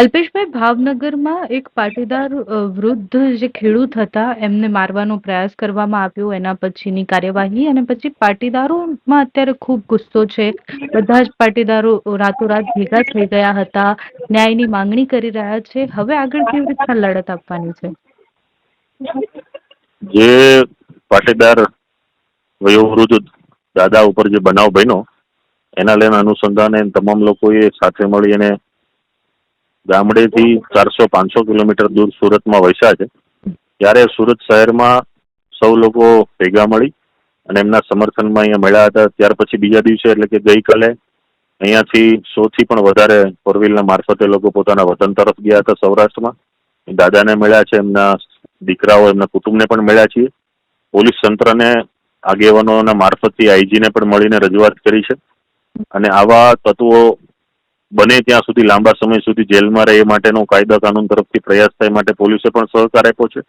અલ્પેશભાઈ, ભાવનગરમાં એક પાટીદાર વૃદ્ધ જે ખેડૂત હતા, એમને મારવાનો પ્રયાસ કરવામાં આવ્યો. એના પછીની કાર્યવાહી અને પછી પાટીદારોમાં અત્યારે ખૂબ ગુસ્સો છે. બધા જ પાટીદારો રાતોરાત ભેગા થઈ ગયા હતા. ન્યાયની માંગણી કરી રહ્યા છે. હવે આગળ કેવી રીતના લડત આપવાની છે? જે પાટીદાર વયોવૃદ્ધ દાદા ઉપર જે બનાવ બન્યો, એના લઈને અનુસંધાને તમામ લોકોએ સાથે મળી અને ગામડેથી ચારસો પાંચસો કિલોમીટર દૂર સુરતમાં વસ્યા છે. ત્યારે સુરત શહેરમાં સૌ લોકો ભેગા મળી અને એમના સમર્થનમાં અહીંયા મળ્યા હતા. ત્યાર પછી બીજા દિવસે એટલે કે ગઈકાલે અહીંયાથી સોથી પણ વધારે ફોરવ્હીલના મારફતે લોકો પોતાના વતન તરફ ગયા હતા સૌરાષ્ટ્રમાં. દાદાને મળ્યા છે, એમના દીકરાઓ, એમના કુટુંબને પણ મળ્યા છીએ. પોલીસ તંત્રને, આગેવાનોના મારફતથી આઈજીને પણ મળીને રજૂઆત કરી છે. અને આવા તત્વો બને ત્યાં સુધી લાંબા સમય સુધી જેલમાં રહે એ માટેનો કાયદા કાનૂન તરફથી પ્રયાસ થાય માટે પોલીસે પણ સહકાર આપ્યો છે.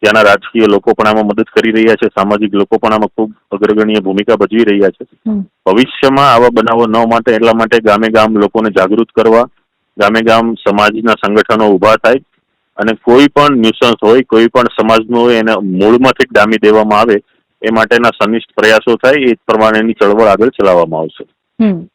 ત્યાંના રાજકીય લોકો પણ આમાં મદદ કરી રહ્યા છે. સામાજિક લોકો પણ આમાં ખૂબ અગ્રગણ્ય ભૂમિકા ભજવી રહ્યા છે. ભવિષ્યમાં આવા બનાવો ન માટે એટલા માટે ગામે ગામ લોકોને જાગૃત કરવા ગામે ગામ સમાજના સંગઠનો ઊભા થાય અને કોઈ પણ ન્યુસન્સ હોય કોઈ પણ સમાજનું હોય એને મૂળમાંથી ડામી દેવામાં આવે એ માટેના સનિષ્ઠ પ્રયાસો થાય એ પ્રમાણેની ચળવળ આગળ ચલાવવામાં આવશે. હમ.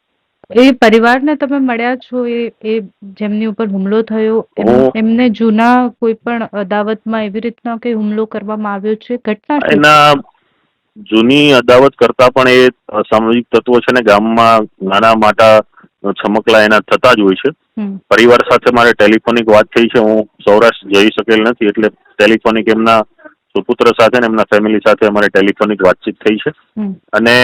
એ પરિવારને તમે મળ્યા છો એ એ જેમની ઉપર હુમલો થયો એમને જૂના કોઈ પણ અદાવતમાં એવી રીતના કે હુમલો કરવામાં આવ્યો છે? ઘટના એના જૂની અદાવત કરતા પણ એ સામાજિક તત્વો છે ને ગામમાં નાના માટા છમકલા એના થતા જ હોય છે. પરિવાર સાથે મારે ટેલિફોનિક વાત થઈ છે. હું સૌરાષ્ટ્ર જઈ શકેલ નથી એટલે ટેલિફોનિક એમના સુપુત્ર સાથે ને એમના ફેમિલી સાથે અમારે ટેલિફોનિક વાતચીત થઈ છે. અને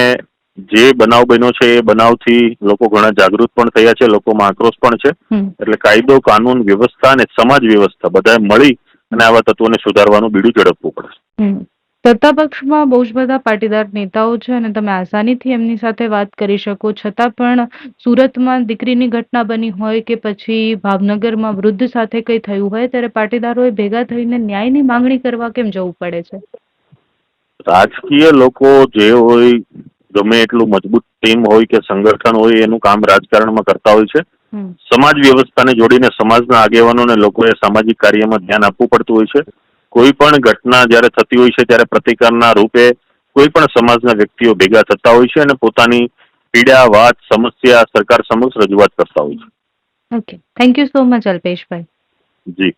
જે બનાવ બન્યો છે એ બનાવથી લોકો ઘણા જાગૃત પણ થયા છે લોકોમાં આક્રોશ પણ છે. એટલે કાયદો કાનૂન વ્યવસ્થા અને સમાજ વ્યવસ્થા બધાએ મળી અને આવા તત્વોને સુધારવાનું બીડું ઝડપવું પડશે હમ. સત્તા પક્ષમાં બહુ જ બધા પાટીદાર નેતાઓ છે અને તમે આસાનીથી એમની સાથે વાત કરી શકો. છતાં પણ સુરતમાં દીકરીની ઘટના બની હોય કે પછી ભાવનગરમાં વૃદ્ધ સાથે કંઈ થયું હોય ત્યારે પાટીદારોએ ભેગા થઈને ન્યાયની માંગણી કરવા કેમ જવું પડે છે? રાજકીય લોકો જે હોય ગમે એટલું મજબૂત ટીમ હોય કે સંગઠન હોય એનું કામ રાજકારણમાં કરતા હોય છે. સમાજ વ્યવસ્થાને જોડીને સમાજના આગેવાનો અને લોકોએ સામાજિક કાર્યમાં ધ્યાન આપવું પડતું હોય છે. કોઈ પણ ઘટના જ્યારે થતી હોય છે ત્યારે પ્રતિકારના રૂપે કોઈ પણ સમાજના વ્યક્તિઓ ભેગા થતા હોય છે અને પોતાની પીડા વાત સમસ્યા સરકાર સમક્ષ રજૂઆત કરતા હોય છે. Okay thank you so much Alpeshbhai G.